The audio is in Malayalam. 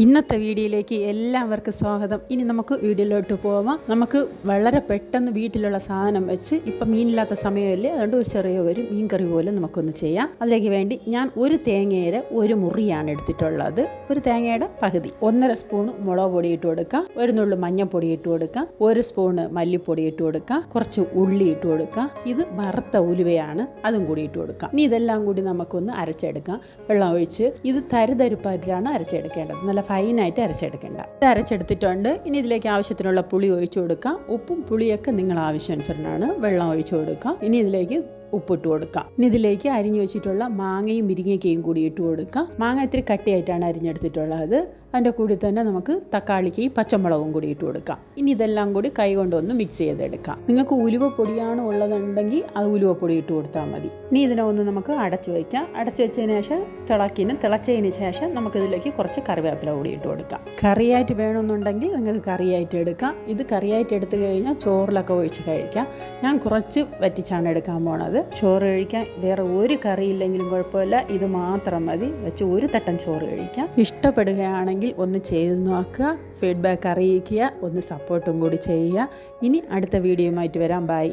ഇന്നത്തെ വീഡിയോയിലേക്ക് എല്ലാവർക്കും സ്വാഗതം. ഇനി നമുക്ക് വീഡിയോയിലോട്ട് പോവാം. നമുക്ക് വളരെ പെട്ടെന്ന് വീട്ടിലുള്ള സാധനം വെച്ച് ഇപ്പം മീനില്ലാത്ത സമയമല്ലേ? അതുകൊണ്ട് ഒരു ചെറിയ ഒരു മീൻ കറി പോലെ നമുക്കൊന്ന് ചെയ്യാം. അതിലേക്ക് വേണ്ടി ഞാൻ ഒരു തേങ്ങയുടെ ഒരു മുറിയാണ് എടുത്തിട്ടുള്ളത്. ഒരു തേങ്ങയുടെ പകുതി. ഒന്നര സ്പൂൺ മുളക് പൊടി ഇട്ട് കൊടുക്കാം. ഒരു നുള്ളു മഞ്ഞൾപ്പൊടി ഇട്ട് കൊടുക്കാം. ഒരു സ്പൂണ് മല്ലിപ്പൊടി ഇട്ട് കൊടുക്കാം. കുറച്ച് ഉള്ളി ഇട്ട് കൊടുക്കാം. ഇത് വറുത്ത ഉലുവയാണ്. അതും കൂടി ഇട്ട് കൊടുക്കാം. ഇനി ഇതെല്ലാം കൂടി നമുക്കൊന്ന് അരച്ചെടുക്കാം. വെള്ളം ഒഴിച്ച് ഇത് തരുതരിപ്പായിട്ടാണ് അരച്ചെടുക്കേണ്ടത്. നല്ല ഫൈനായിട്ട് അരച്ചെടുക്കേണ്ട. ഇത് അരച്ചെടുത്തിട്ടുണ്ട്. ഇനി ഇതിലേക്ക് ആവശ്യത്തിനുള്ള പുളി ഒഴിച്ചു കൊടുക്കാം. ഉപ്പും പുളിയൊക്കെ നിങ്ങൾ ആവശ്യാനുസരണമാണ് വെള്ളം ഒഴിച്ചു കൊടുക്കാം. ഇനി ഇതിലേക്ക് ഉപ്പിട്ട് കൊടുക്കാം. ഇനി ഇതിലേക്ക് അരിഞ്ഞു വെച്ചിട്ടുള്ള മാങ്ങയും മുരിങ്ങയ്ക്കയും കൂടി ഇട്ട് കൊടുക്കാം. മാങ്ങ ഇത്തിരി കട്ടിയായിട്ടാണ് അരിഞ്ഞെടുത്തിട്ടുള്ളത്. അതിന്റെ കൂടി തന്നെ നമുക്ക് തക്കാളിക്കയും പച്ചമുളകും കൂടി ഇട്ട് കൊടുക്കാം. ഇനി ഇതെല്ലാം കൂടി കൈ കൊണ്ടൊന്ന് മിക്സ് ചെയ്തെടുക്കാം. നിങ്ങൾക്ക് ഉലുവ പൊടിയാണ് ഉള്ളതുണ്ടെങ്കിൽ അത് ഉലുവ പൊടി ഇട്ട് കൊടുത്താൽ മതി. ഇനി ഇതിനെ ഒന്ന് നമുക്ക് അടച്ചു വയ്ക്കാം. അടച്ചു വെച്ചതിന് ശേഷം തിളക്കിന് തിളച്ചതിന് ശേഷം നമുക്കിതിലേക്ക് കുറച്ച് കറിവേപ്പില കൂടി ഇട്ട് കൊടുക്കാം. കറിയായിട്ട് വേണമെന്നുണ്ടെങ്കിൽ നിങ്ങൾക്ക് കറിയായിട്ട് എടുക്കാം. ഇത് കറിയായിട്ട് എടുത്തു കഴിഞ്ഞാൽ ചോറിലൊക്കെ ഒഴിച്ച് കഴിക്കാം. ഞാൻ കുറച്ച് വറ്റിച്ചാണ് എടുക്കാൻ പോണത്. ചോറ് കഴിക്കാം വേറെ ഒരു കറി ഇല്ലെങ്കിലും കുഴപ്പമില്ല. ഇത് മാത്രം മതി. വെച്ച് ഒരു തട്ടം ചോറ് കഴിക്കാം. ഇഷ്ടപ്പെടുകയാണെങ്കിൽ ഒന്ന് ചെയ്ത് നോക്കുക. ഫീഡ്ബാക്ക് അറിയിക്കുക. ഒന്ന് സപ്പോർട്ടും കൂടി ചെയ്യുക. ഇനി അടുത്ത വീഡിയോയുമായിട്ട് വരാം. ബൈ